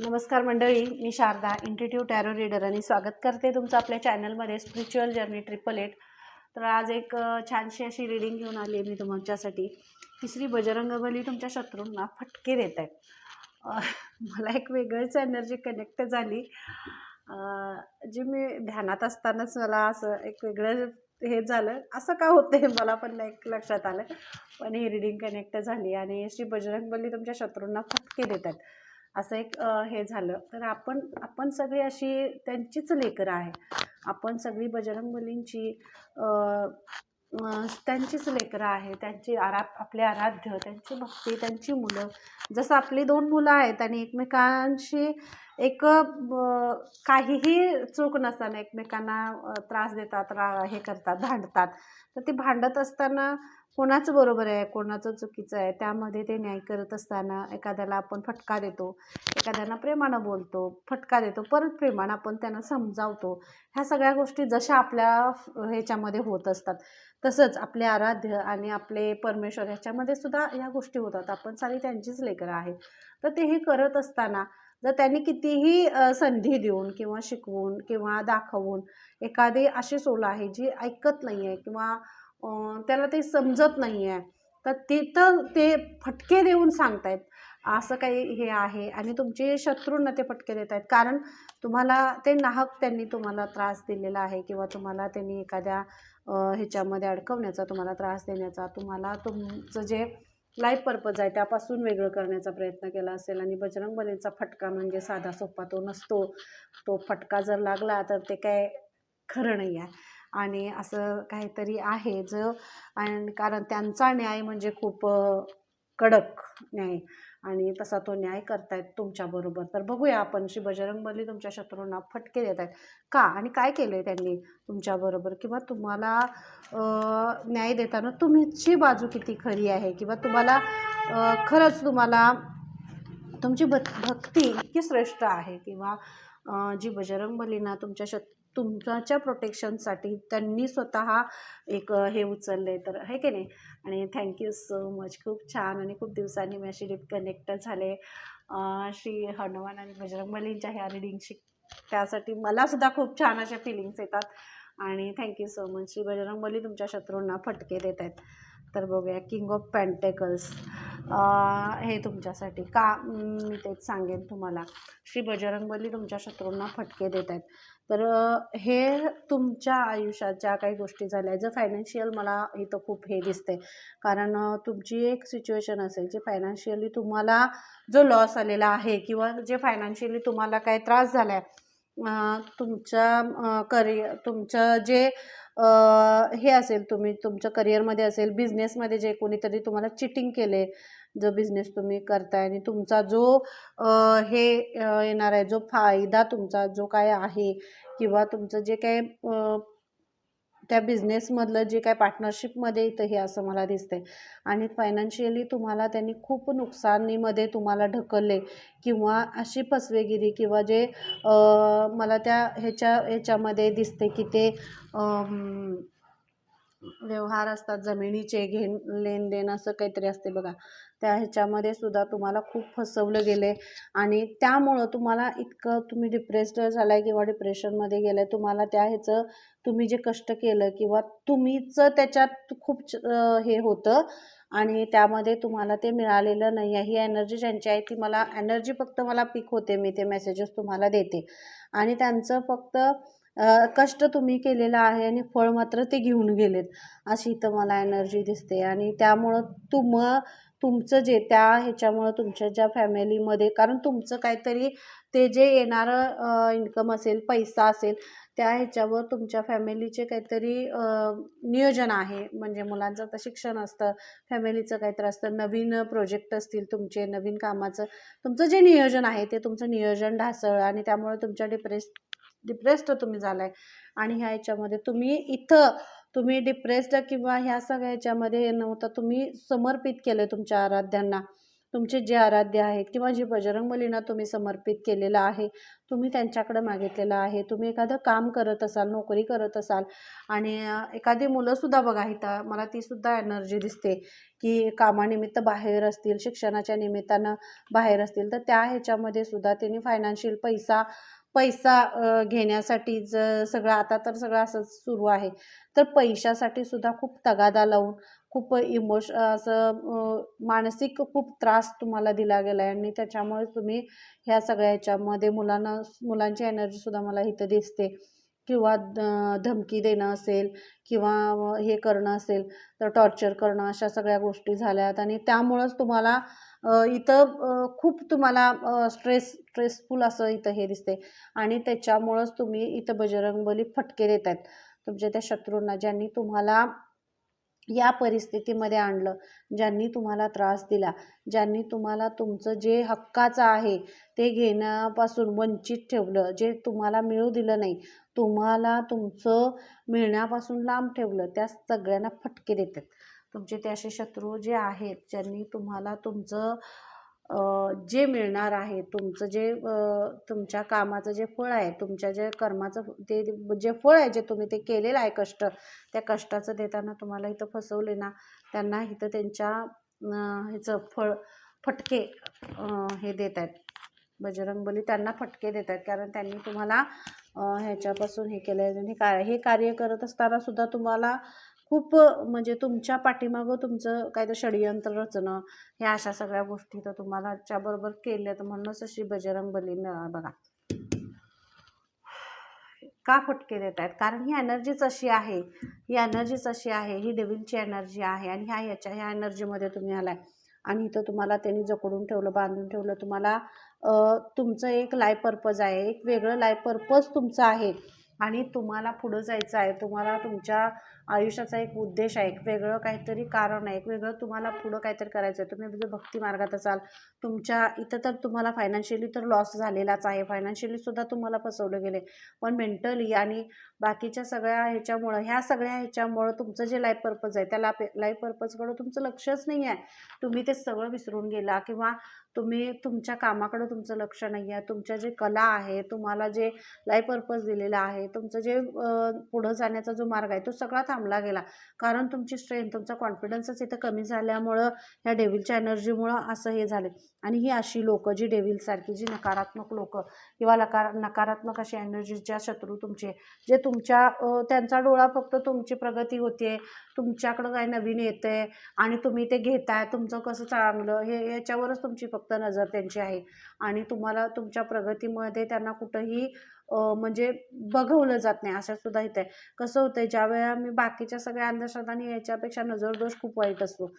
नमस्कार मंडळी मी शारदा इंटिट्यू टॅरो रीडर आणि स्वागत करते तुमचं आपल्या चॅनलमध्ये स्पिरिच्युअल जर्नी ट्रिपल एट तर आज एक छानशी अशी रिडिंग घेऊन आली आहे मी तुमच्यासाठी. तिसरी बजरंगबली तुमच्या शत्रूंना फटके देत आहेत. मला एक वेगळीच एनर्जी कनेक्ट झाली. जी मी ध्यानात असतानाच मला असं एक वेगळं हे झालं. असं का होतं मला पण नाही एक लक्षात आलं. पण ही रिडिंग कनेक्ट झाली आणि श्री बजरंगबली तुमच्या शत्रूंना फटके देतात असं एक हे झालं. तर आपण आपण सगळी अशी त्यांचीच लेकरं आहे आपण सगळी बजरंगबलींची अ, त्यांचीच लेकरं आहे त्यांची आरा आपले आराध्य त्यांची भक्ती त्यांची मुलं. जसं आपली दोन मुलं आहेत आणि एकमेकांशी एक काहीही चूक नसताना एकमेकांना त्रास देतात रा हे करतात भांडतात. तर ती भांडत असताना कोणाचं बरोबर आहे कोणाचं चुकीचं आहे त्यामध्ये ते न्याय करत असताना एखाद्याला आपण फटका देतो एखाद्याला प्रेमानं बोलतो फटका देतो परत प्रेमानं आपण त्यांना समजावतो. ह्या सगळ्या गोष्टी जशा आपल्या ह्याच्यामध्ये होत असतात तसंच आपले आराध्य आणि आपले परमेश्वर ह्याच्यामध्ये सुद्धा ह्या गोष्टी होतात. आपण सारी त्यांचीच लेकरं आहेत. तर ते हे करत असताना जर त्यांनी कितीही संधी देऊन किंवा शिकवून किंवा दाखवून एखादी अशी सोल आहे जी ऐकत नाही आहे किंवा त्याला ते समजत नाही आहे तर तिथं ते फटके देऊन सांगतायत असं काही हे आहे आणि तुमचे शत्रूंना ते फटके देत आहेत कारण तुम्हाला ते नाहक त्यांनी तुम्हाला त्रास दिलेला आहे किंवा तुम्हाला त्यांनी एखाद्या ह्याच्यामध्ये अडकवण्याचा तुम्हाला त्रास देण्याचा तुम्हाला तुमचं जे लाईफ पर्पज आहे त्यापासून वेगळं करण्याचा प्रयत्न केला असेल आणि बजरंगबलीचा फटका म्हणजे साधा सोपा तो नसतो. तो फटका जर लागला तर ते काय खरं नाही आहे आणि असं काहीतरी आहे ज आणि कारण त्यांचा न्याय म्हणजे खूप कडक न्याय. आणि तसा तो न्याय करतायत तुमच्याबरोबर तर बघूया आपण श्री बजरंगबली तुमच्या शत्रूंना फटके देत आहेत. का? आणि काय केलं आहे त्यांनी तुमच्याबरोबर किंवा तुम्हाला न्याय देताना तुमची बाजू किती खरी आहे? किंवा तुम्हाला खरंच तुम्हाला तुमची भ भक्ती इतकी श्रेष्ठ आहे? किंवा जी जी बजरंगबलीना तुमच्या शत तुमच्या प्रोटेक्शनसाठी त्यांनी स्वतः एक हे उचलले तर आहे की नाही? आणि थँक्यू सो मच खूप छान आणि खूप दिवसांनी मी अशी डीप कनेक्ट झाले श्री हनुमान आणि बजरंगबलींच्या ह्या रिडिंगशी त्यासाठी मलासुद्धा खूप छान अशा फिलिंग्स येतात. आणि thank you so much Shri Bajrangbali तुमच्या शत्रूंना फटके देत आहेत. तर बघूया. किंग ऑफ पॅन्टेकल्स हे तुमच्यासाठी. का मी तेच सांगेन तुम्हाला. श्री बजरंगबली तुमच्या शत्रूंना फटके देत आहेत. तर हे तुमच्या आयुष्यात ज्या काही गोष्टी झाल्या जर फायनान्शियल मला इथं खूप हे दिसते कारण तुमची एक सिच्युएशन असेल जे फायनान्शियली तुम्हाला जो लॉस आलेला आहे किंवा जे फायनान्शियली तुम्हाला काही त्रास झाला आहे तुमच्या करिअर तुमचं जे हे असेल तुम्ही तुमच्या करिअरमध्ये असेल बिझनेसमध्ये जे कोणीतरी तुम्हाला चिटिंग केले जो बिझनेस तुम्ही करताय आणि तुमचा जो हे येणार आहे जो फायदा तुमचा जो काय आहे किंवा तुमचं जे काय त्या बिझनेसमधलं जे काय पार्टनरशिपमध्ये येतं हे असं मला दिसतंय. आणि फायनान्शियली तुम्हाला त्यांनी खूप नुकसानीमध्ये तुम्हाला ढकलले किंवा अशी फसवेगिरी किंवा जे मला त्या ह्याच्या ह्याच्यामध्ये दिसते की ते व्यवहार असतात जमिनीचे घेण लेनदेन असं काहीतरी असते बघा. त्या ह्याच्यामध्ये सुद्धा तुम्हाला खूप फसवलं गेले आणि त्यामुळं तुम्हाला इतकं तुम्ही डिप्रेस्ड झाला आहे किंवा डिप्रेशनमध्ये गेलं आहे तुम्हाला त्या ह्याचं तुम्ही जे कष्ट केलं किंवा तुम्हीच त्याच्यात खूप च- हे होतं आणि त्यामध्ये तुम्हाला ते मिळालेलं नाही आहे. ही एनर्जी ज्यांची आहे ती मला एनर्जी फक्त मला पिक होते मी ते मेसेजेस तुम्हाला देते. आणि त्यांचं फक्त कष्ट तुम्ही केलेला आहे आणि फळ मात्र ते घेऊन गेलेत अशी इथं मला एनर्जी दिसते. आणि त्यामुळं तुम तुमचं जे त्या ह्याच्यामुळं तुमच्या ज्या फॅमिलीमध्ये कारण तुमचं काहीतरी ते जे येणारं इन्कम असेल पैसा असेल त्या ह्याच्यावर तुमच्या फॅमिलीचे काहीतरी नियोजन आहे. म्हणजे मुलांचं तर शिक्षण असतं फॅमिलीचं काहीतरी असतं. नवीन प्रोजेक्ट असतील तुमचे नवीन कामाचं तुमचं जे नियोजन आहे ते तुमचं नियोजन ढासळ आणि त्यामुळे तुमच्या डिप्रेस डिप्रेस्ड तुम्ही झालाय. आणि ह्या याच्यामध्ये तुम्ही इथं तुम्ही डिप्रेस्ड किंवा ह्या सगळ्या याच्यामध्ये हे नव्हतं तुम्ही समर्पित केलं तुमच्या आराध्यांना. तुमचे जे आराध्य आहेत किंवा जे बजरंगबलींना तुम्ही समर्पित केलेलं आहे तुम्ही त्यांच्याकडे मागितलेलं आहे. तुम्ही एखादं काम करत असाल नोकरी करत असाल आणि एखादी मुलंसुद्धा बघा इथं मला तीसुद्धा एनर्जी दिसते की कामानिमित्त बाहेर असतील शिक्षणाच्या निमित्तानं बाहेर असतील तर त्या ह्याच्यामध्ये सुद्धा त्यांनी फायनान्शियल पैसा पैसा घेण्यासाठी ज सगळं आता तर सगळं असंच सुरू आहे. तर पैशासाठी सुद्धा खूप तगादा लावून खूप इमोश असं मानसिक खूप त्रास तुम्हाला दिला गेला आहे आणि त्याच्यामुळे तुम्ही ह्या सगळ्या ह्याच्यामध्ये मुलांना मुलांची एनर्जीसुद्धा मला इथं दिसते. किंवा धमकी देणं असेल किंवा हे करणं असेल तर टॉर्चर करणं अशा सगळ्या गोष्टी झाल्यात आणि त्यामुळंच तुम्हाला इथं खूप तुम्हाला स्ट्रेस स्ट्रेसफुल असं इथं हे दिसते आणि त्याच्यामुळंच तुम्ही इथं बजरंगबली फटके देत आहेत तुमच्या त्या शत्रूंना ज्यांनी तुम्हाला या परिस्थितीमध्ये आणलं ज्यांनी तुम्हाला त्रास दिला ज्यांनी तुम्हाला तुमचं जे हक्काचं आहे ते घेण्यापासून वंचित ठेवलं जे तुम्हाला मिळू दिलं नाही तुम्हाला तुमचं मिळण्यापासून लांब ठेवलं त्या सगळ्यांना फटके देतात. तुमचे ते असे शत्रू जे आहेत ज्यांनी तुम्हाला तुमचं जे मिळणार आहे तुमचं जे तुमच्या कामाचं जे फळ आहे तुमच्या जे कर्माचं ते जे फळ आहे जे तुम्ही ते केलेलं आहे कष्ट त्या कष्टाचं देताना तुम्हाला इथं फसवले ना त्यांना इथं त्यांच्या ह्याचं फळ फटके हे देत आहेत. बजरंगबली त्यांना फटके देत आहेत कारण त्यांनी तुम्हाला ह्याच्यापासून हे केलं आहे हे का हे कार्य करत असताना सुद्धा तुम्हाला खूप म्हणजे तुमच्या पाठीमागं तुमचं काहीतरी षडयंत्र रचणं ह्या अशा सगळ्या गोष्टी तर तुम्हाला त्याबरोबर केल्या तर म्हणूनच अशी बजरंगबलीनं बघा. का फटके देत आहेत? कारण ही एनर्जीच अशी आहे ही एनर्जीच अशी आहे ही डेव्हिलची एनर्जी आहे आणि ह्या ह्याच्या ह्या एनर्जीमध्ये तुम्ही आलाय. आणि इथं तुम्हाला त्यांनी जकडून ठेवलं बांधून ठेवलं. तुम्हाला तुमचं एक लाईफ पर्पज आहे एक वेगळं लाईफ पर्पज तुमचं आहे. आणि तुम्हाला पुढं जायचं आहे तुम्हाला तुमच्या आयुष्याचा एक उद्देश आहे एक वेगळं काहीतरी कारण आहे एक वेगळं तुम्हाला पुढं काहीतरी करायचं आहे तुम्ही जर भक्ती मार्गात असाल तुमच्या इथं तर तुम्हाला फायनान्शियली तर लॉस झालेलाच आहे. फायनान्शियली सुद्धा तुम्हाला फसवलं गेले पण मेंटली आणि बाकीच्या सगळ्या ह्याच्यामुळं ह्या सगळ्या ह्याच्यामुळं तुमचं जे लाईफ पर्पज आहे त्या लाईफ लाईफ पर्पजकडं तुमचं लक्षच नाही आहे. तुम्ही ते सगळं विसरून गेला किंवा तुम्ही तुमच्या कामाकडं तुमचं लक्ष नाही आहे तुमच्या जे कला आहे तुम्हाला जे लाईफ पर्पज दिलेला आहे तुमचं जे पुढं जाण्याचा जो मार्ग आहे तो सगळा थांबला गेला. कारण तुमची स्ट्रेंथ तुमचा कॉन्फिडन्सच इथं कमी झाल्यामुळं ह्या डेव्हिलच्या एनर्जीमुळं असं हे झाले. आणि ही अशी लोकं जी डेव्हिलसारखी जी नकारात्मक लोकं किंवा नकार नकारात्मक अशी एनर्जीच्या शत्रू तुमचे जे तुमच्या त्यांचा डोळा फक्त तुमची प्रगती होते तुमच्याकडं काय नवीन येते आणि तुम्ही ते घेताय तुमचं कसं चांगलं हे याच्यावरच तुमची फक्त नजर त्यांची आहे. आणि तुम्हाला तुमच्या प्रगतीमध्ये त्यांना कुठंही म्हणजे बघवलं जात नाही असं सुद्धा इथे कसं होतंय ज्या वेळा मी बाकीच्या सगळ्या अंधश्रद्धांनी याच्यापेक्षा नजरदोष खूप वाईट असतो.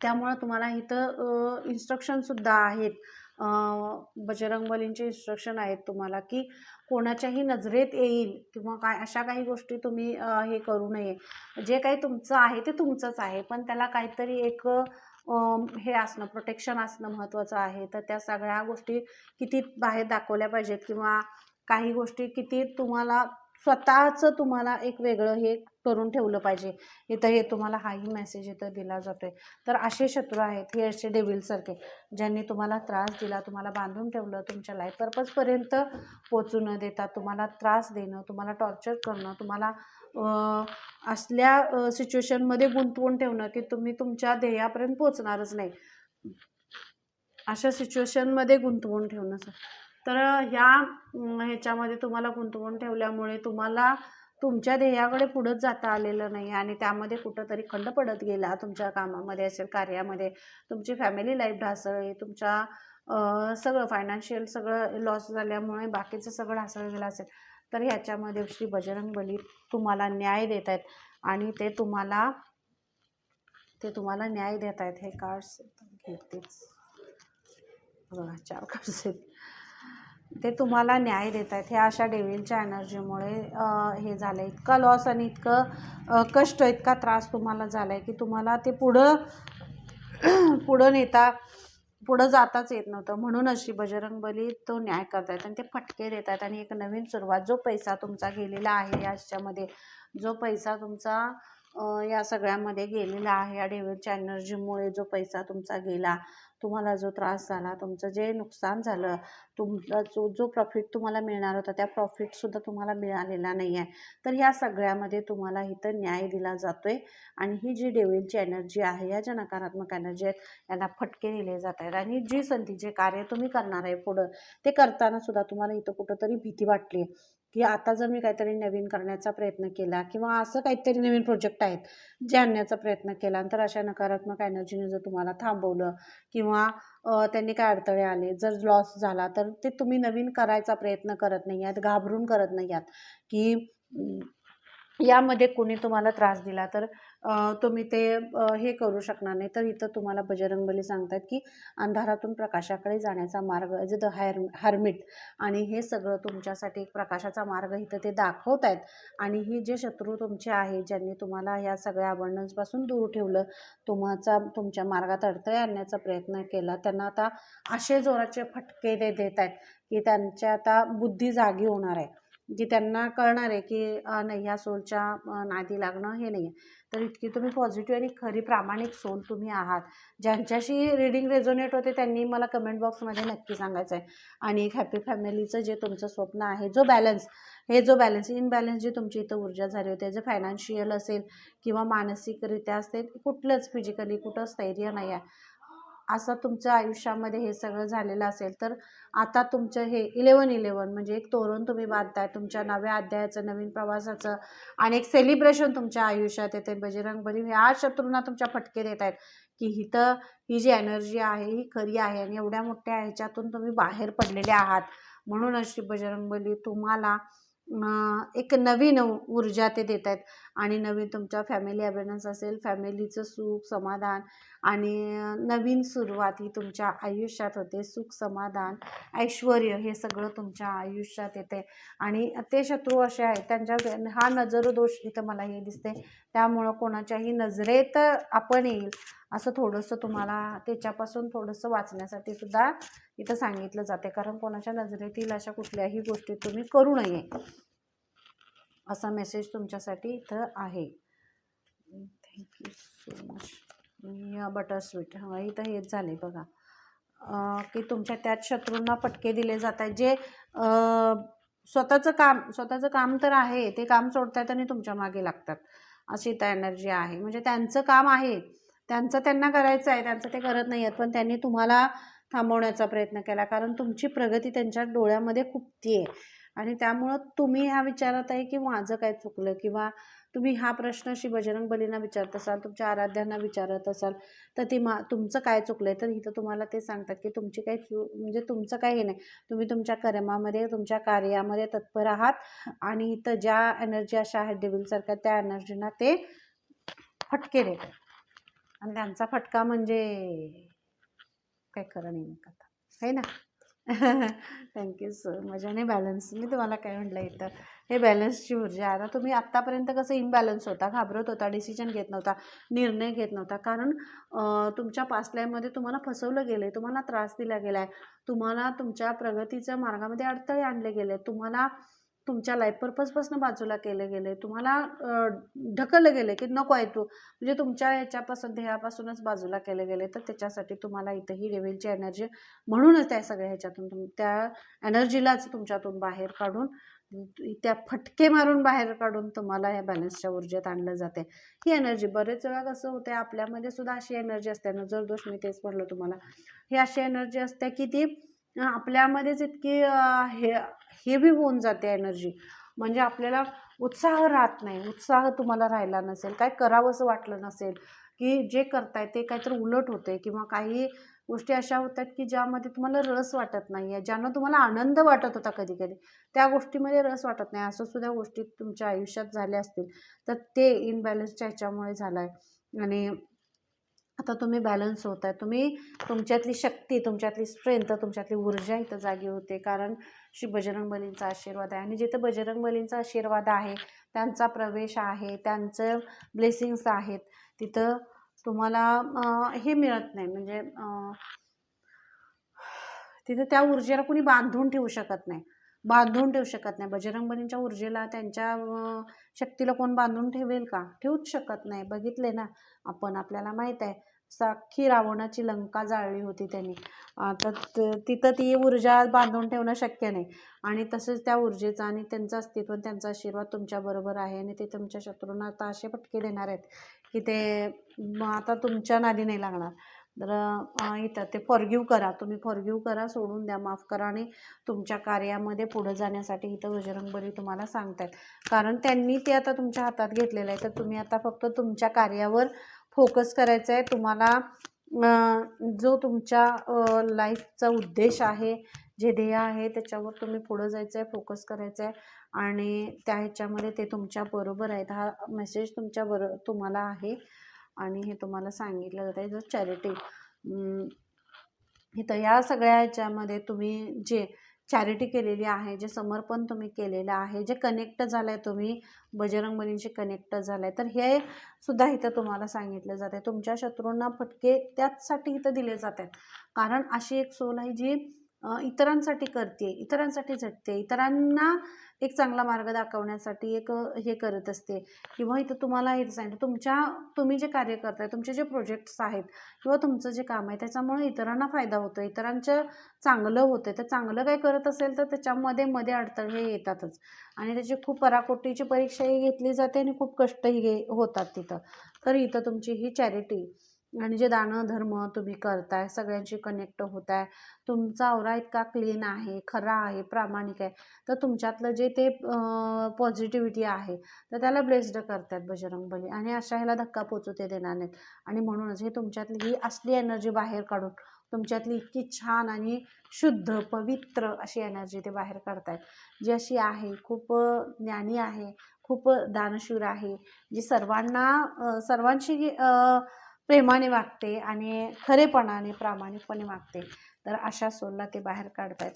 त्यामुळं तुम्हाला इथं इन्स्ट्रक्शनसुद्धा आहेत. बजरंगबलींचे इन्स्ट्रक्शन आहेत तुम्हाला की कोणाच्याही नजरेत येईल किंवा काय अशा काही गोष्टी तुम्ही हे करू नये. जे काही तुमचं आहे ते तुमचंच आहे. पण त्याला काहीतरी एक हे असणं प्रोटेक्शन असणं महत्त्वाचं आहे. तर त्या सगळ्या गोष्टी किती बाहेर दाखवल्या पाहिजेत किंवा काही गोष्टी किती तुम्हाला स्वतःचं तुम्हाला एक वेगळं हे करून ठेवलं पाहिजे. इथं हे तुम्हाला हाही मेसेज इथं दिला जातोय. तर असे शत्रू आहेत हे असे डेव्हिलसारखे ज्यांनी तुम्हाला त्रास दिला तुम्हाला बांधून ठेवलं तुमच्या लाईफ पर्पजपर्यंत पोचू न देता तुम्हाला त्रास देणं तुम्हाला टॉर्चर करणं तुम्हाला असल्या सिच्युएशनमध्ये गुंतवून ठेवणं की तुम्ही तुमच्या ध्येयापर्यंत पोचणारच नाही. अशा सिच्युएशनमध्ये गुंतवून ठेवणं सर. तर ह्या ह्याच्यामध्ये तुम्हाला गुंतवून ठेवल्यामुळे तुम्हाला तुमच्या ध्येयाकडे पुढंच जाता आलेलं नाही आणि त्यामध्ये कुठंतरी खंड पडत गेला तुमच्या कामामध्ये असेल कार्यामध्ये तुमची फॅमिली लाईफ ढासळली तुमच्या सगळं फायनान्शियल सगळं लॉस झाल्यामुळे बाकीचं सगळं ढासळलं गेलं असेल. तर ह्याच्यामध्ये श्री बजरंग बली तुम्हाला न्याय देत आहेत. आणि ते तुम्हाला ते तुम्हाला न्याय देत आहेत. हे कार्ड्स घेतेच बघा चार कार्ड्स आहेत. ते तुम्हाला न्याय देत आहेत. हे अशा डेव्हिलच्या एनर्जीमुळे हे झालं आहे इतका लॉस आणि इतकं कष्ट इतका त्रास तुम्हाला झाला आहे की तुम्हाला ते पुढं पुढं नेता पुढं जाताच येत नव्हतं. म्हणून अशी बजरंगबली तो न्याय करतायत आणि ते फटके देत आहेत आणि एक नवीन सुरुवात जो पैसा तुमचा गेलेला आहे याच्यामध्ये जो पैसा तुमचा या सगळ्यामध्ये गेलेला आहे या डेव्हिडच्या एनर्जीमुळे जो पैसा तुमचा गेला तुम्हाला जो त्रास झाला तुमचं जे नुकसान झालं तुमचा जो जो प्रॉफिट तुम्हाला मिळणार होता त्या प्रॉफिटसुद्धा तुम्हाला मिळालेला नाही आहे तर ह्या सगळ्यामध्ये तुम्हाला इथं न्याय दिला जातो आहे आणि ही जी डेव्हिलची एनर्जी आहे या ज्या नकारात्मक एनर्जी आहेत यांना फटके दिले जात आहेत. आणि जी संधी जे कार्य तुम्ही करणार आहे पुढं ते करतानासुद्धा तुम्हाला इथं कुठंतरी भीती वाटली की आता जर मी काहीतरी नवीन करण्याचा प्रयत्न केला किंवा असं काहीतरी नवीन प्रोजेक्ट आहेत जे आणण्याचा प्रयत्न केला तर अशा नकारात्मक एनर्जीने जर तुम्हाला थांबवलं किंवा त्यांनी काय अडथळे आले जर लॉस झाला तर ते तुम्ही नवीन करायचा प्रयत्न करत नाही आहात घाबरून करत नाही आहात की यामध्ये कोणी तुम्हाला त्रास दिला तर तुम्ही ते हे करू शकणार नाही. तर इथं तुम्हाला बजरंगबली सांगतात की अंधारातून प्रकाशाकडे जाण्याचा मार्ग एज द हायर हर्मिट आणि हे सगळं तुमच्यासाठी एक प्रकाशाचा मार्ग इथं ते दाखवत आहेत आणि ही जे शत्रू तुमचे आहे ज्यांनी तुम्हाला या सगळ्या अबंडन्सपासून दूर ठेवलं तुमचा तुमच्या मार्गात अडथळे आणण्याचा प्रयत्न केला त्यांना आता असे जोराचे फटके ते देत आहेत की त्यांच्या आता बुद्धी जागी होणार आहे. जी त्यांना कळणार आहे की नाही ह्या सोलच्या नादी लागणं हे नाही आहे तर इतकी तुम्ही पॉझिटिव्ह आणि खरी प्रामाणिक सोल तुम्ही आहात. ज्यांच्याशी रीडिंग रेझोनेट होते त्यांनी मला कमेंट बॉक्समध्ये नक्की सांगायचं आहे आणि एक हॅपी फॅमिलीचं जे तुमचं स्वप्न आहे जो बॅलन्स हे जो बॅलन्स इनबॅलन्स जी तुमची इथं ऊर्जा झाली होती जे फायनान्शियल असेल किंवा मानसिकरित्या असेल कुठलंच फिजिकली कुठं स्थैर्य नाही आहे असं तुमच्या आयुष्यामध्ये हे सगळं झालेलं असेल तर आता तुमचं हे इलेवन इलेवन म्हणजे एक तोरण तुम्ही बांधताय तुमच्या नव्या अध्यायाचं नवीन प्रवासाचं आणि एक सेलिब्रेशन तुमच्या आयुष्यात येते. बजरंग बली ह्या शत्रूंना तुमच्या फटके देत आहेत की हिथं ही जी एनर्जी आहे ही खरी आहे आणि एवढ्या मोठ्या ह्याच्यातून तुम्ही बाहेर पडलेले आहात. म्हणून अशी बजरंगबली तुम्हाला एक नवीन ऊर्जा ते देत आहेत. आणि नवीन तुमच्या फॅमिली अवेअरनेस असेल फॅमिलीचं सुख समाधान आणि नवीन सुरुवात ही तुमच्या आयुष्यात होते सुख समाधान ऐश्वर हे सगळं तुमच्या आयुष्यात येते. आणि ते शत्रू असे आहेत त्यांच्या हा नजर दोष इथं मला हे दिसते त्यामुळं कोणाच्याही नजरेत आपण येईल असं थोडंसं तुम्हाला त्याच्यापासून थोडंसं वाचण्यासाठी सुद्धा इथं सांगितलं जाते. कारण कोणाच्या नजरेतील अशा कुठल्याही गोष्टी तुम्ही करू नये. असा मेसेज तुमच्यासाठी इथं आहे. Thank you so much butter sweet हां इथं हेच झाले बघा. की तुमच्या त्याच शत्रूंना फटके दिले जात आहेत जे स्वतःचं काम स्वतःचं काम तर आहे ते काम सोडतात आणि तुमच्या मागे लागतात. अशी त्या एनर्जी आहे. म्हणजे त्यांचं काम आहे. त्यांचं त्यांना करायचं आहे. त्यांचं ते करत नाही आहेत पण त्यांनी तुम्हाला थांबवण्याचा प्रयत्न केला. कारण तुमची प्रगती त्यांच्या डोळ्यामध्ये खूप ती आहे आणि त्यामुळं तुम्ही ह्या विचारात आहे की माझं काय चुकलं? किंवा तुम्ही हा प्रश्न श्री बजरंग बलींना विचारत असाल तुमच्या आराध्यांना विचारत असाल तर ती मा तुमचं काय चुकलं आहे तर इथं तुम्हाला ते सांगतात की तुमची काही चू म्हणजे तुमचं काही हे नाही. तुम्ही तुमच्या कर्मामध्ये तुमच्या कार्यामध्ये तत्पर आहात आणि इथं ज्या एनर्जी अशा आहेत डेव्हिलसारख्या त्या एनर्जीना ते फटके देतात. आणि त्यांचा फटका म्हणजे काय खरं नाही मग आहे ना? थँक्यू सो मच आणि बॅलन्स मी तुम्हाला काय म्हटलं इथं? हे बॅलन्सची ऊर्जा आहे. आता तुम्ही आत्तापर्यंत कसं इम्बॅलन्स होता घाबरत होता डिसिजन घेत नव्हता निर्णय घेत नव्हता. कारण तुमच्या पास्ट लाईफमध्ये तुम्हाला फसवलं गेलं आहे तुम्हाला त्रास दिला गेला आहे तुम्हाला तुमच्या प्रगतीच्या मार्गामध्ये अडथळे आणले गेले तुम्हाला तुमच्या लाईफ पर्पजपासून बाजूला केलं गेलं. आहे तुम्हाला ढकललं गेलं की नको आहे तू. म्हणजे तुमच्या ह्याच्यापासून ध्येयापासूनच बाजूला केलं गेले. तर त्याच्यासाठी तुम्हाला इथं ही डेव्हिलची एनर्जी म्हणूनच त्या सगळ्या ह्याच्यातून तुम त्या एनर्जीलाच तुमच्यातून बाहेर काढून त्या फटके मारून बाहेर काढून तुम्हाला ह्या बॅलन्सच्या ऊर्जेत आणलं जाते. ही एनर्जी बरेच वेळा कसं होते आपल्यामध्ये सुद्धा अशी एनर्जी असते नजर दोष मी तेच म्हटलं तुम्हाला. ही अशी एनर्जी असते की ती आपल्यामध्येच इतकी हे हेवी होऊन जाते एनर्जी म्हणजे आपल्याला उत्साह राहत नाही. उत्साह तुम्हाला राहिला नसेल काय करावंसं वाटलं नसेल की जे करताय ते काहीतरी उलट होते किंवा काही गोष्टी अशा होतात की ज्यामध्ये तुम्हाला रस वाटत नाही आहे ज्यांना तुम्हाला आनंद वाटत होता कधी कधी त्या गोष्टीमध्ये रस वाटत नाही. असं सुद्धा गोष्टी तुमच्या आयुष्यात झाल्या असतील तर ते इनबॅलन्सच्या ह्याच्यामुळे झालं आहे आणि आता तुम्ही बॅलन्स होत आहे तुम्ही तुमच्यातली शक्ती तुमच्यातली स्ट्रेंथ तुमच्यातली ऊर्जा इथं जागी होते. कारण श्री बजरंग बलींचा आशीर्वाद आहे. आणि जिथं बजरंग बलींचा आशीर्वाद आहे त्यांचा प्रवेश आहे त्यांचं ब्लेसिंग्स आहेत तिथं तुम्हाला हे मिळत नाही. म्हणजे तिथं त्या ऊर्जेला कुणी बांधून ठेवू शकत नाही. बांधून ठेवू शकत नाही. बजरंग बलींच्या ऊर्जेला त्यांच्या शक्तीला कोण बांधून ठेवेल का? ठेवूच शकत नाही. बघितले ना आपण आपल्याला माहीत आहे. साखी रावणाची लंका जाळली होती त्यांनी. आता त- तिथं ती ऊर्जा बांधून ठेवणं शक्य नाही. आणि तसंच त्या ऊर्जेचा आणि त्यांचं अस्तित्व त्यांचा आशीर्वाद तुमच्याबरोबर आहे आणि ते तुमच्या शत्रूंना आता असे फटके देणार आहेत की ते आता तुमच्या नादी नाही लागणार. तर इथं ते फॉरगिव्ह करा. तुम्ही फॉरगिव्ह करा सोडून द्या माफ करा आणि तुमच्या कार्यामध्ये पुढं जाण्यासाठी इथं बजरंगबली तुम्हाला सांगतायत. कारण त्यांनी ते आता तुमच्या हातात घेतलेलं आहे. तर तुम्ही आता फक्त तुमच्या कार्यावर फोकस करायचं आहे तुम्हाला जो तुमच्या लाईफचा उद्देश आहे जे ध्येय आहे त्याच्यावर तुम्ही पुढं जायचं आहे फोकस करायचं आहे आणि त्या ह्याच्यामध्ये ते तुमच्या बरोबर आहेत. हा मेसेज तुमच्या बरो तुम्हाला आहे. आणि हे तुम्हाला सांगितलं जात आहे जो चॅरिटी. इथं या सगळ्या ह्याच्यामध्ये तुम्ही जे चॅरिटी केलेली आहे जे समर्पण तुम्ही केलेलं आहे जे कनेक्ट झालं आहे तुम्ही बजरंगबलींशी कनेक्ट झालं आहे तर हे सुद्धा इथं तुम्हाला सांगितलं जात आहे तुमच्या शत्रूंना फटके त्याचसाठी इथं दिले जात आहेत कारण अशी एक सोल आहे जी इतरांसाठी करते इतरांसाठी झटते इतरांना एक चांगला मार्ग दाखवण्यासाठी एक हे करत असते. किंवा इथं तुम्हाला हे सांगितलं तुमच्या तुम्ही जे कार्य करताय तुमचे जे प्रोजेक्ट्स आहेत किंवा तुमचं जे काम आहे त्याच्यामुळे इतरांना फायदा होतो इतरांचं चांगलं होतं तर चांगलं काय करत असेल तर त्याच्यामध्ये मध्ये अडथळे येतातच. आणि त्याची खूप पराकोटीची परीक्षाही घेतली जाते आणि खूप कष्टही घे होतात तिथं. तर इथं तुमची ही चॅरिटी आणि जे दानं धर्म तुम्ही करताय सगळ्यांशी कनेक्ट होत आहे तुमचा आवरा इतका क्लीन आहे खरा आहे प्रामाणिक आहे तर तुमच्यातलं जे ते पॉझिटिव्हिटी आहे तर त्याला ब्लेस्ड करतात बजरंगबली आणि अशा ह्याला धक्का पोचू ते देणार नाहीत. आणि म्हणूनच हे तुमच्यातली ही असली एनर्जी बाहेर काढून तुमच्यातली इतकी छान आणि शुद्ध पवित्र अशी एनर्जी ते बाहेर काढतायत. जी अशी आहे खूप ज्ञानी आहे खूप दानशूर आहे जी सर्वांना सर्वांशी प्रेमाने वागते आणि खरेपणाने प्रामाणिकपणे वागते. तर अशा सोलला ते बाहेर काढतायत.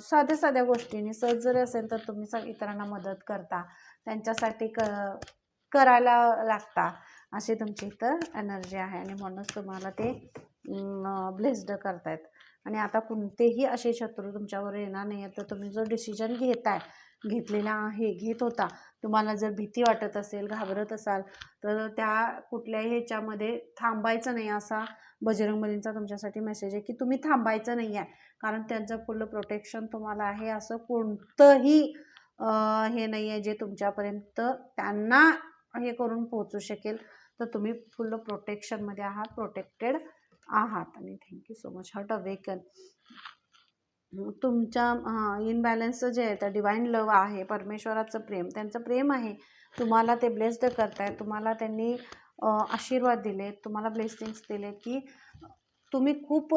साध्या साध्या गोष्टीने सहज जरी असेल तर तुम्ही सग इतरांना मदत करता. त्यांच्यासाठी क करायला लागता. अशी तुमची इतर एनर्जी आहे आणि म्हणूनच तुम्हाला ते ब्लेस्ड करतायत. आणि आता कोणतेही असे शत्रू तुमच्यावर येणार नाही आहेत तर तुम्ही जो डिसिजन घेताय घेतलेला आहे घेत होता तुम्हाला जर भीती वाटत असेल घाबरत असाल तर त्या कुठल्याही ह्याच्यामध्ये थांबायचं नाही असा बजरंगबलींचा तुमच्यासाठी मेसेज आहे की तुम्ही थांबायचं नाही आहे. कारण त्यांचं फुल प्रोटेक्शन तुम्हाला आहे असं कोणतंही हे नाही आहे जे तुमच्यापर्यंत त्यांना हे करून पोहोचू शकेल. तर तुम्ही फुल प्रोटेक्शनमध्ये आहात प्रोटेक्टेड आहात. आणि thank you so much heart awaken तुमच्या इनबॅलन्सचं जे आहे तर डिवाईन लव आहे परमेश्वराचं प्रेम त्यांचं प्रेम आहे. तुम्हाला ते ब्लेस्ड करतायत. तुम्हाला त्यांनी आशीर्वाद दिले तुम्हाला ब्लेसिंग्स दिले की तुम्ही खूप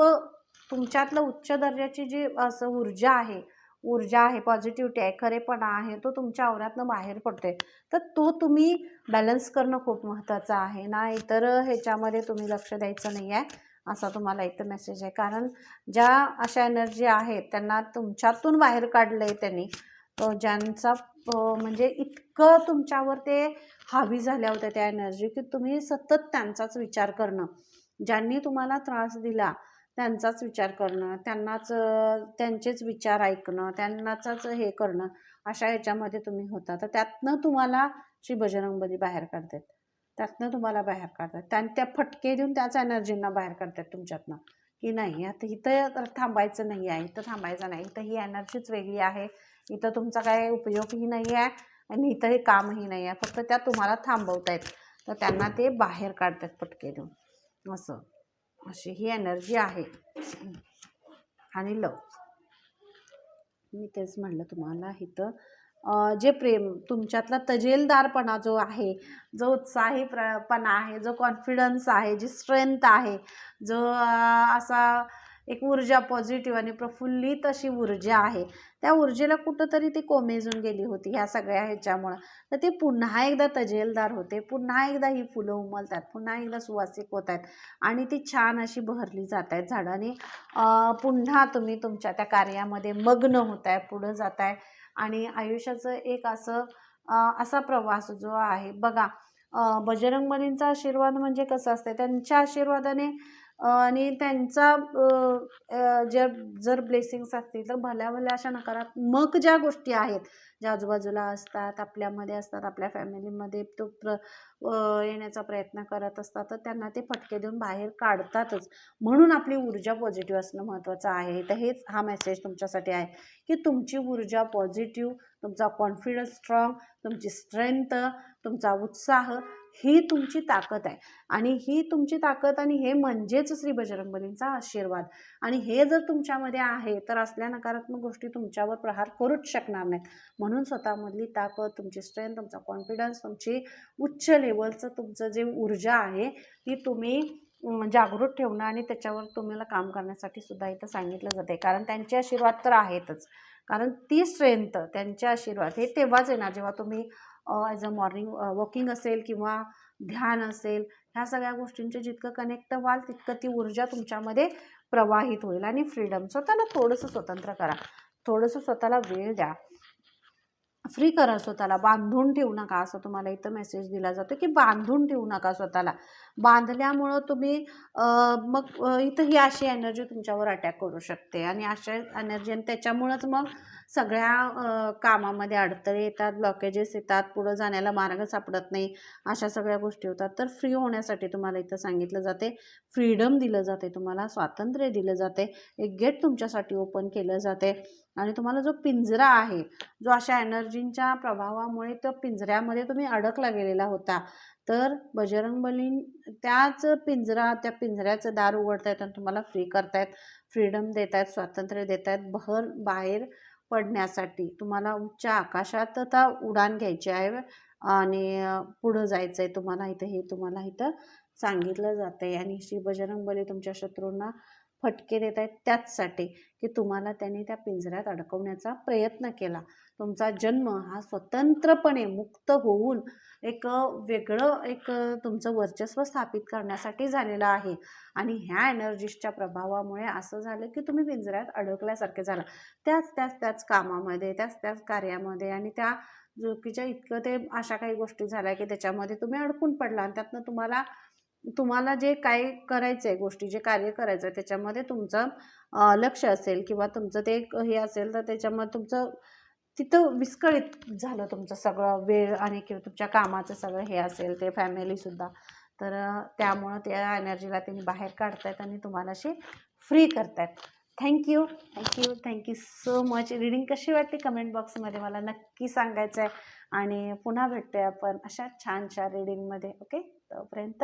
तुमच्यातलं उच्च दर्जाची जी असं ऊर्जा आहे ऊर्जा आहे पॉझिटिव्हिटी आहे खरेपणा आहे तो तुमच्या आवरातनं बाहेर पडते तर तो तुम्ही बॅलन्स करणं खूप महत्त्वाचं आहे. ना इतर ह्याच्यामध्ये तुम्ही लक्ष द्यायचं नाही आहे असा तुम्हाला इथं मेसेज आहे. कारण ज्या अशा एनर्जी आहेत त्यांना तुमच्यातून बाहेर काढलं आहे त्यांनी ज्यांचा म्हणजे इतकं तुमच्यावर ते हावी झाल्या होत्या त्या एनर्जी की तुम्ही सतत त्यांचाच विचार करणं. ज्यांनी तुम्हाला त्रास दिला त्यांचाच विचार करणं त्यांनाच त्यांचेच विचार ऐकणं त्यांनाचाच हे करणं अशा ह्याच्यामध्ये तुम्ही होता. तर त्यातनं तुम्हाला श्री बजरंगबली बाहेर काढतात. त्यातनं तुम्हाला बाहेर काढतात. त्या त्या फटके देऊन त्याच एनर्जींना बाहेर काढतात तुमच्यातनं. की नाही आता इथं तर थांबायचं नाही आहे इथं थांबायचं नाही इथं ही एनर्जीच वेगळी आहे इथं तुमचा काय उपयोगही नाही आहे आणि इथं हे कामही नाही आहे. फक्त त्या तुम्हाला थांबवत आहेत. तर त्यांना ते बाहेर काढतात फटके देऊन. असं. अशी ही एनर्जी आहे. आणि लव. मी तेच म्हणलं तुम्हाला इथं जे प्रेम तुमच्यातला तजेलदारपणा जो आहे जो उत्साही प्र पणा आहे जो कॉन्फिडन्स आहे जी स्ट्रेंथ आहे जो असा एक ऊर्जा पॉझिटिव्ह आणि प्रफुल्लित अशी ऊर्जा आहे त्या ऊर्जेला कुठंतरी ती कोमेजून गेली होती ह्या सगळ्या ह्याच्यामुळं. तर ते पुन्हा एकदा तजेलदार होते पुन्हा एकदा ही फुलं उमलतात पुन्हा एकदा सुवासिक होत आहेत आणि ती छान अशी बहरली जात आहेत झाडाने पुन्हा तुम्ही तुमच्या त्या कार्यामध्ये मग्न होत आहे पुढं जात आहे आणि आयुष्याचं एक असं असा प्रवास जो आहे. बघा अं, बजरंगबलींचा आशीर्वाद म्हणजे कसं असतं त्यांच्या आशीर्वादाने आणि त्यांचा अ, ज्या जर ब्लेसिंग्स असतील तर भल्या भल्या अशा नकारात्मक ज्या गोष्टी आहेत ज्या आजूबाजूला असतात आपल्यामध्ये असतात आपल्या फॅमिलीमध्ये तो प्र येण्याचा प्रयत्न करत असतात तर त्यांना ते फटके देऊन बाहेर काढतातच. म्हणून आपली ऊर्जा पॉझिटिव्ह असणं महत्त्वाचं आहे. तर हेच हा मेसेज तुमच्यासाठी आहे की तुमची ऊर्जा पॉझिटिव्ह तुमचा कॉन्फिडन्स स्ट्रॉंग तुमची स्ट्रेंथ तुमचा उत्साह ही तुमची ताकद आहे. आणि ही तुमची ताकद आणि हे म्हणजेच श्री बजरंगबलींचा आशीर्वाद. आणि हे जर तुमच्यामध्ये आहे तर असल्या नकारात्मक गोष्टी तुमच्यावर प्रहार करूच शकणार नाहीत. म्हणून स्वतःमधली ताकद तुमची स्ट्रेंथ तुमचा कॉन्फिडन्स तुमची उच्च लेवलचं तुमचं जे ऊर्जा आहे ती तुम्ही जागृत ठेवणं आणि त्याच्यावर तुम्हाला काम करण्यासाठी सुद्धा इथं सांगितलं जाते कारण त्यांचे आशीर्वाद तर आहेतच. कारण ती स्ट्रेंथ त्यांचे आशीर्वाद हे तेव्हाच येणार जेव्हा तुम्ही ॲज अ मॉर्निंग वॉकिंग असेल किंवा ध्यान असेल ह्या सगळ्या गोष्टींचे जितकं कनेक्ट व्हाल तितकं ती ऊर्जा तुमच्यामध्ये प्रवाहित होईल आणि फ्रीडम स्वतःला थोडंसं स्वतंत्र करा. थोडंसं स्वतःला वेळ द्या. फ्री करा स्वतःला. बांधून ठेवू नका असं तुम्हाला इथं मेसेज दिला जातो की बांधून ठेवू नका स्वतःला. बांधल्यामुळं तुम्ही मग इथं ही अशी एनर्जी तुमच्यावर अटॅक करू शकते. आणि अशा एनर्जी आणि त्याच्यामुळंच मग सगळ्या कामामध्ये अडथळे येतात ब्लॉकेजेस येतात पुढं जाण्याला मार्ग सापडत नाही अशा सगळ्या गोष्टी होतात. तर फ्री होण्यासाठी तुम्हाला इथं सांगितलं जाते. फ्रीडम दिलं जाते तुम्हाला स्वातंत्र्य दिलं जाते. एक गेट तुमच्यासाठी ओपन केलं जाते. आणि तुम्हाला जो पिंजरा आहे जो अशा एनर्जींच्या प्रभावामुळे तो पिंजऱ्यामध्ये तुम्ही अडकला गेलेला होता तर बजरंगबली त्याच पिंजरा त्या पिंजऱ्याचं दार उघडतायत आणि तुम्हाला फ्री करतायत फ्रीडम देत आहेत स्वातंत्र्य देत आहेत बहर बाहेर पडण्यासाठी. तुम्हाला उच्च आकाशात आता उडान घ्यायची आहे आणि पुढं जायचं आहे तुम्हाला इथं हे तुम्हाला इथं सांगितलं जातं आहे आणि श्री बजरंगबली तुमच्या शत्रूंना फटके देत आहेत त्याचसाठी की तुम्हाला त्यांनी त्या पिंजऱ्यात अडकवण्याचा प्रयत्न केला. तुमचा जन्म हा स्वतंत्रपणे मुक्त होऊन एक वेगळं एक तुमचं वर्चस्व स्थापित करण्यासाठी झालेलं आहे. आणि ह्या एनर्जीजच्या प्रभावामुळे असं झालं की तुम्ही पिंजऱ्यात अडकल्यासारखे झाला. त्याच त्याच त्याच कामामध्ये त्याच त्याच कार्यामध्ये आणि त्या चुकीच्या इतकं ते अशा काही गोष्टी झाल्या की त्याच्यामध्ये तुम्ही अडकून पडला आणि त्यातनं तुम्हाला तुम्हाला जे काय करायचं आहे गोष्टी जे कार्य करायचं आहे त्याच्यामध्ये तुमचं लक्ष असेल किंवा तुमचं ते हे असेल तर त्याच्यामध्ये तुमचं तिथं विस्कळीत झालं तुमचं सगळं वेळ आणि किंवा तुमच्या कामाचं सगळं हे असेल ते फॅमिलीसुद्धा तर त्यामुळं त्या एनर्जीला त्यांनी बाहेर काढतायत आणि तुम्हाला अशी फ्री करतायत. Thank you thank you thank you so much reading कशी वाटली कमेंट बॉक्समध्ये मला नक्की सांगायचं आहे आणि पुन्हा भेटतोय आपण अशा छानशा रीडिंगमध्ये ओके तोपर्यंत